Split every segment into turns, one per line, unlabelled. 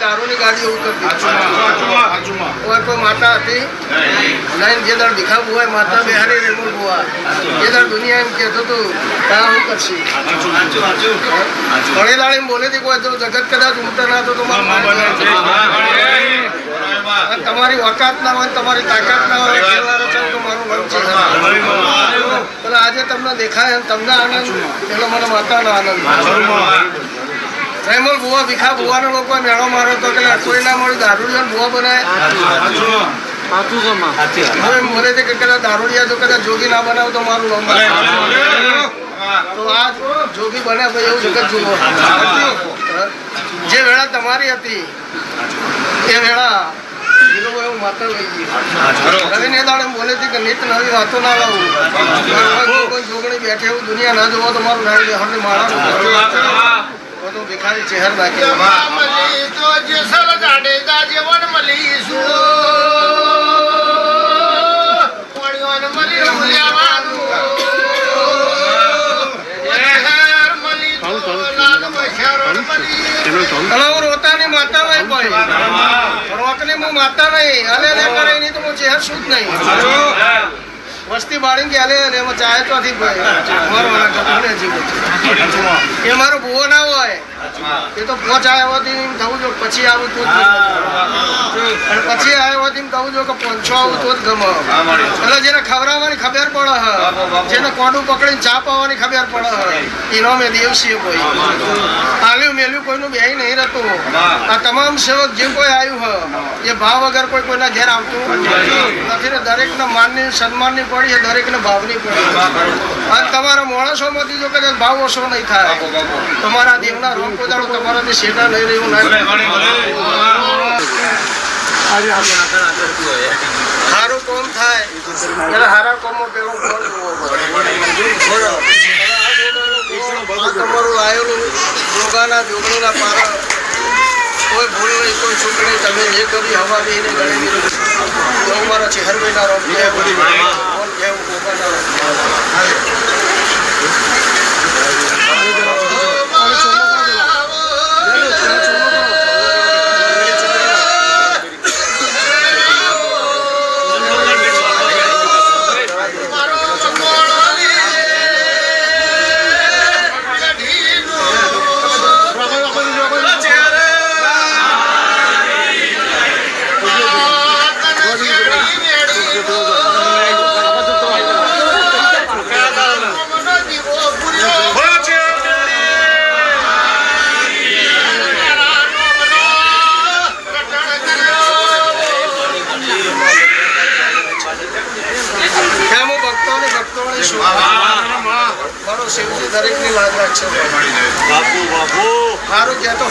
દારૂની ગાડીઓ ઉતરતી. ઓય કોઈ માતા હતી. નહીં જે દર ભીખા હોય માતા બિહારી રેમુલ બુઆ જે દર દુનિયા એમ કહેતો તું તા હું કરશી? ઘણી દાડી બોલે હતી કોઈ તો જગત કદાચ ઉમતા ના તો તમારું ઓકાત ના હોય તમારી તાકાત ના હોય છે તો મારું મન છે. આજે તમને દેખાય તમને આનંદ એટલે મને માતાનો આનંદ. રેમોલ બુવા ભીખા બુવાનો લોકો મેળો મારો તો કે કોઈ ના મળી દારૂડિયા બુવા બનાય. હવે મને છે કે કદાચ દારૂડિયા જો કદાચ જોગી ના બનાવ તો મારું નામ તો આ જોગી બને ભાઈ એવું જગત જુઓ જે વેળા તમારી હતી એ વેળા બેઠે એવું દુનિયા ના જોવો તો મારું નામ મારા તો ભિખારી ચહેર નાખી
મળી તો જેસર જાડેજા જેવણ મળીશું. કોળીઓને મળી ઉલ્યાવાનું
વસ્તી બાળી ગયા ચાહે તો એ મારો ભૂવો ના હોય એ તો પોચ આવ્યો હતી એમ થવું જો પછી આવું તો અને પછી આવ્યો હતી એમ થવું જો કે પંચો આવું તો જ ગમે. એટલે જેને ખવડાવવાની ખબર પડે હ જેને કોડું પકડીને ચા પાવાની ખબર પડે એનો મેં દેવસીએ કોઈ. આલ્યું મેલ્યું કોઈનું બે નહીં રહેતું. આ તમામ સેવક જે કોઈ આવ્યું હ એ ભાવ વગર કોઈ કોઈના ઘેર આવતું નથી ને દરેકને માનની સન્માનની પડી દરેકને ભાવની પડી. અને તમારા માણસોમાંથી જો કદાચ ભાવ ઓછો નહીં થાય તમારા દેવના રોગ કોદાળો તમારાથી શેટા લઈ રહ્યું ના સારું કોમ થાય. એટલે સારા કોમો પેલો તમારું આવેલું યોગાના જોગણીના પારા. કોઈ ભૂલ નહીં કોઈ ચૂક નહીં. તમે જે કરી હવા એને ગણી એવું મારા ચહેરભાઈના રોગ છે કોણ કેવું ગોગાના
મારો
ભક્તોને શું મારો શિવજી દરેકની લાજ રાખશે
બાપુ
મારું કહેતો.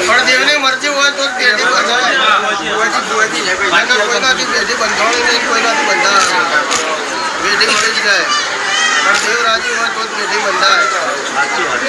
પણ દેવની મરજી હોય તો પેઢી નહીંતર કોઈનાથી પેઢી બંધાણી નહીં. કોઈનાથી બંધાવે પેઢી મળી જ જાય દેવ રાજી હોય તો જ પેઢી બંધાય
સાચી ચહેર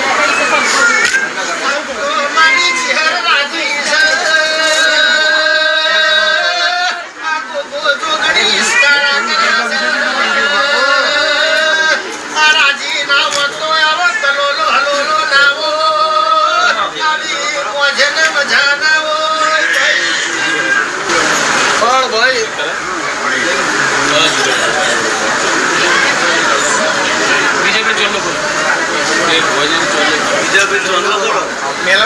মেলা